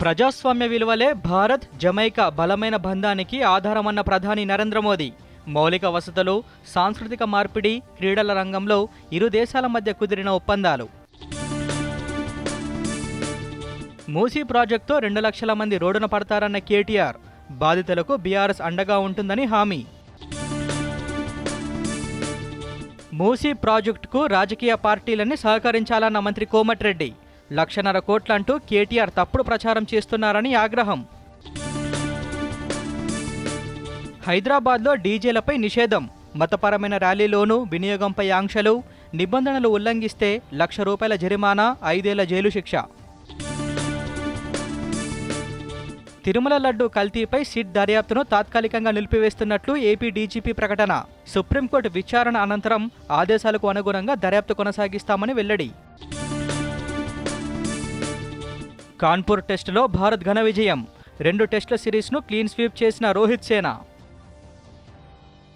ప్రజాస్వామ్య విలువలే భారత్ జమైకా బలమైన బంధానికి ఆధారమన్న ప్రధాని నరేంద్ర మోదీ. మౌలిక వసతులు సాంస్కృతిక మార్పిడి క్రీడల రంగంలో ఇరు దేశాల మధ్య కుదిరిన ఒప్పందాలు. మూసీ ప్రాజెక్టుతో రెండు లక్షల మంది రోడ్డున పడతారన్న కేటీఆర్. బాధితులకు బీఆర్ఎస్ అండగా ఉంటుందని హామీ. మూసీ ప్రాజెక్టుకు రాజకీయ పార్టీలన్నీ సహకరించాలన్న మంత్రి కోమటిరెడ్డి. లక్షన్నర కోట్లంటూ కేటీఆర్ తప్పుడు ప్రచారం చేస్తున్నారని ఆగ్రహం. హైదరాబాద్లో డీజేలపై నిషేధం. మతపరమైన ర్యాలీలోనూ వినియోగంపై ఆంక్షలు. నిబంధనలు ఉల్లంఘిస్తే లక్ష రూపాయల జరిమానా ఐదేళ్ళ జైలు శిక్ష. తిరుమల లడ్డు కల్తీపై సిట్ దర్యాప్తును తాత్కాలికంగా నిలిపివేస్తున్నట్లు ఏపీ డీజీపీ ప్రకటన. సుప్రీంకోర్టు విచారణ అనంతరం ఆదేశాలకు అనుగుణంగా దర్యాప్తు కొనసాగిస్తామని వెల్లడి. కాన్పూర్ టెస్టులో భారత్ ఘన విజయం. రెండు టెస్టుల సిరీస్ను క్లీన్ స్వీప్ చేసిన రోహిత్ సేన.